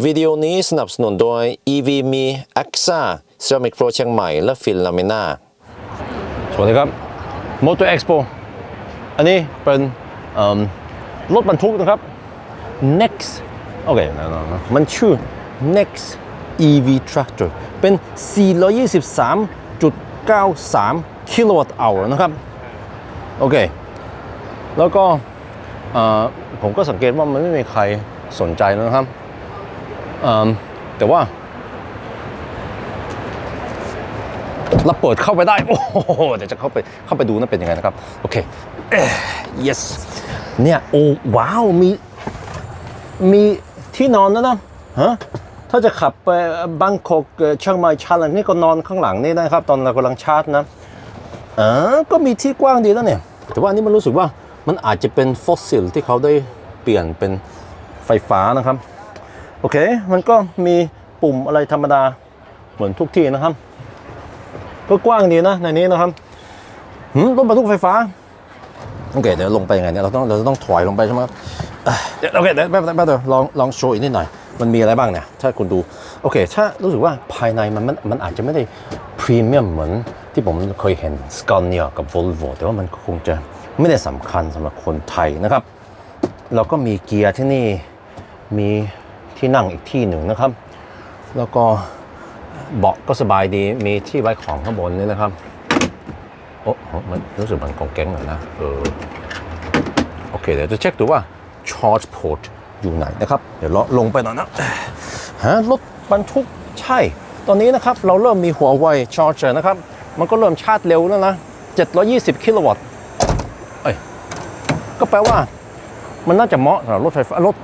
วิดีโอนี้สนับสนุนโดย EV มี AXA Ceramic Pro เชียงใหม่ และฟินลามิน่าสวัสดีครับ Motor Expo อันนี้เป็นรถบรรทุกนะครับ Next โอเคนะนนะมันชื่อ Next EV Tractor เป็น 423.93 กิโลวัตต์ hour นะครับ โอเค แล้วก็ผมก็สังเกตว่ามันไม่มีใครสนใจนะครับ แต่ว่าเราเปิดเข้าไปได้ โอ้โหเดี๋ยวจะเข้าไปเข้าไปดูนะเป็นยังไงนะครับ โอเคเอ yes เนี่ย โอ้ว้าว มี มีที่นอนนะนะฮะถ้าจะขับไปบางกอกเอ่อเชียงใหม่ชาลันนี่ก็นอนข้างหลังนี่นะครับ ตอนเรากำลังชาร์จนะเออก็มีที่กว้างดีแล้วเนี่ย แต่ว่าอันนี้มันรู้สึกว่ามันอาจจะเป็นฟอสซิลที่เขาได้เปลี่ยนเป็นไฟฟ้านะครับ โอเค มันก็มีปุ่มอะไรธรรมดาเหมือนทุกที่นะครับ ก็กว้างดีนะในนี้นะครับหืมรถบรรทุกไฟฟ้า โอเค เดี๋ยวลงไปยังไงเนี่ยเราต้องเราต้องถอยลงไปใช่ไหมครับเดี๋ยวโอเคเดี๋ยวแป๊บแป๊บเดี๋ยวลองลองโชว์อีกนิดหน่อย มันมีอะไรบ้างเนี่ย ถ้าคุณดู โอเค ถ้ารู้สึกว่าภายในมันมันมันอาจจะไม่ได้พรีเมียมเหมือนที่ผมเคยเห็นสก a เนียกับ Volvo แต่ว่ามันคงจะไม่ได้สำคัญสำหรับคนไทยนะครับ เราก็มีเกียร์ที่นี่มี ที่นั่งอีกที่หนึ่งนะครับ แล้วก็เบาะก็สบายดีมีที่ไว้ของข้างบนนี่นะครับโอ้โหมันรู้สึกมันกองแก๊งหน่อยนะเออโอเคเดี๋ยวจะเช็คดูว่า charge port อยู่ไหนนะครับ เดี๋ยวเราลงไปหน่อยนะฮะรถบรรทุกใช่ ตอนนี้นะครับเราเริ่มมีหัวไว charger นะครับ มันก็เริ่มชาร์จเร็วแล้วนะ 720 กิโลวัตต์เอ้ยก็แปลว่ามันน่าจะเหมาะสำหรับรถไฟฟ้ารถ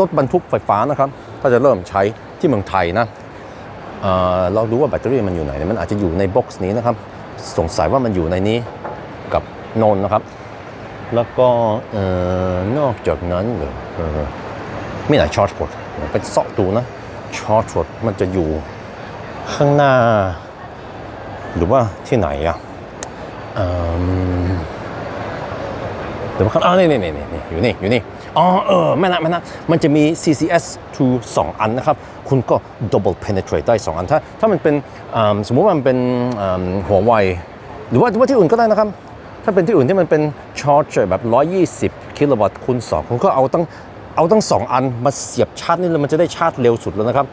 รถบรรทุกไฟฟ้านะครับ ถ้าจะเริ่มใช้ที่เมืองไทยนะเเราดูว่าแบตเตอรี่มันอยู่ไหน มันอาจจะอยู่ในบ็อกซ์นี้นะครับ สงสัยว่ามันอยู่ในนี้กับนนนะครับ แล้วก็นอกจากนั้นเหรอไม่ไหนชาร์จพอร์ตเป็นเสาะดูนะชาร์จพอร์ตมันจะอยู่ข้างหน้า หรือว่าที่ไหนอะเดี๋ยวมาข้างอ่านี่นี่นี่นี่อยู่นี่อยู่นี่ อ๋อเออไม่นะไม่นะมันจะมี CCS 2 2อันนะครับ คุณก็ double penetrate ได้ 2 อัน ถ้าถ้ามันเป็นสมมุติว่ามันเป็นหัวไวหรือว่าหรือว่าที่อื่นก็ได้นะครับ ถ้าเป็นที่อื่นที่มันเป็นชาร์จแบบ 120 กิโลวัตต์คูณ2คุณก็เอาตั้งเอาตั้ง 2 อันมาเสียบชาร์จนี่แล้วมันจะได้ชาร์จเร็วสุดแล้วนะครับ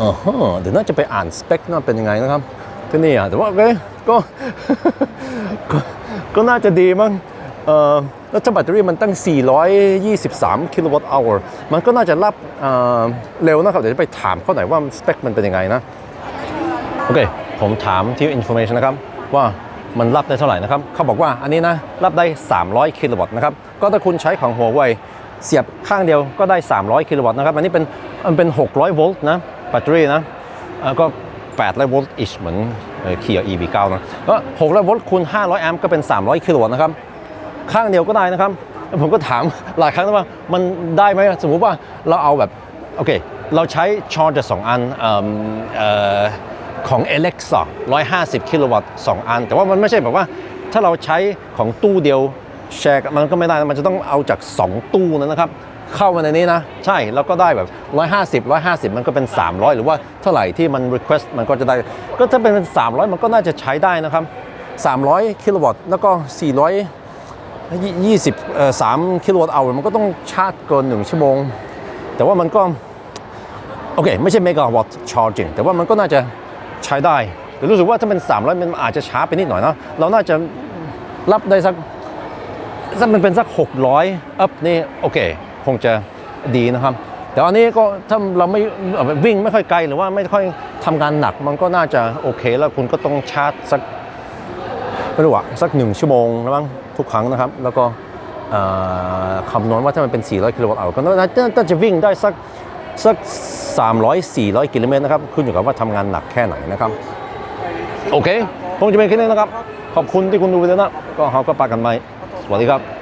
อ๋อฮะเดี๋ยวน่าจะไปอ่านสเปคน่าเป็นยังไงนะครับที่นี่อะแต่ว่าโอเคก็ก็ก็น่าจะดีมั้งเอ่อ แล้วถ้าแบตเตอรี่มันตั้ง 423 กิโลวัตต์ชั่วโมงมันก็น่าจะรับเร็วนะครับ เดี๋ยวจะไปถามเขาหน่อยว่าสเปคมันเป็นยังไงนะ โอเค ผมถามที่ information นะครับ ว่ามันรับได้เท่าไหร่นะครับ เขาบอกว่าอันนี้นะ รับได้ 300 กิโลวัตต์นะครับ ก็ถ้าคุณใช้ของหัวไวเสียบข้างเดียวก็ได้ 300 กิโลวัตต์นะครับ อันนี้เป็นมันเป็น 600 โวลต์นะแบตเตอรี่นะก็800โวลต์อิชเหมือนเคียร์ EV9 นะก็600โวลต์คูณ 500 แอมป์ก็เป็น 300 กิโลวัตต์นะครับ ข้างเดียวก็ได้นะครับแล้วผมก็ถามหลายครั้งว่ามันได้ไหมสมมุติว่าเราเอาแบบโอเคเราใช้ชาร์จสองอันเอิ่มเอ่อของ Alexa 150 กิโลวัตต์สองอัน แต่ว่ามันไม่ใช่แบบว่าถ้าเราใช้ของตู้เดียวแชร์มันก็ไม่ได้ มันจะต้องเอาจาก 2 ตู้นั้นนะครับ เข้ามาในนี้นะ ใช่ แล้วก็ได้แบบ 150 150 มันก็เป็น 300 หรือว่าเท่าไหร่ที่มัน request มันก็จะได้ ก็ถ้าเป็น 300 มันก็น่าจะใช้ได้นะครับ 300 กิโลวัตต์ แล้วก็ 400 20เอ่อ3กิโลวัตต์เอามันก็ต้องชาร์จเกิน 1 ชั่วโมง แต่ว่ามันก็ โอเค ไม่ใช่เมกะวัตต์ชาร์จิงแต่ว่ามันก็น่าจะใช้ได้ แต่รู้สึกว่าถ้าเป็น 300 มันอาจจะช้าไปนิดหน่อยเนาะเราน่าจะรับได้สักถ้ามันเป็นสัก 600 อัพนี่โอเค คงจะดีนะครับ แต่อันนี้ก็ถ้าเราไม่วิ่งไม่ค่อยไกลหรือว่าไม่ค่อยทำงานหนักมันก็น่าจะโอเค แล้วคุณก็ต้องชาร์จสัก ไม่รู้อะสักหนึ่งชั่วโมงนะมั้งทุกครั้งนะครับ แล้วก็เอ่อคำนวณว่าถ้ามันเป็น 400 กิโลวัตต์เอาก็น่าจะน่าจะวิ่งได้สักสัก 300 400 กิโลเมตรนะครับ ขึ้นอยู่กับว่าทำงานหนักแค่ไหนนะครับ โอเคคงจะเป็นแค่นี้นะครับ ขอบคุณที่คุณดูไปแล้วนะ ก็เขาก็ปากันไปสวัสดีครับ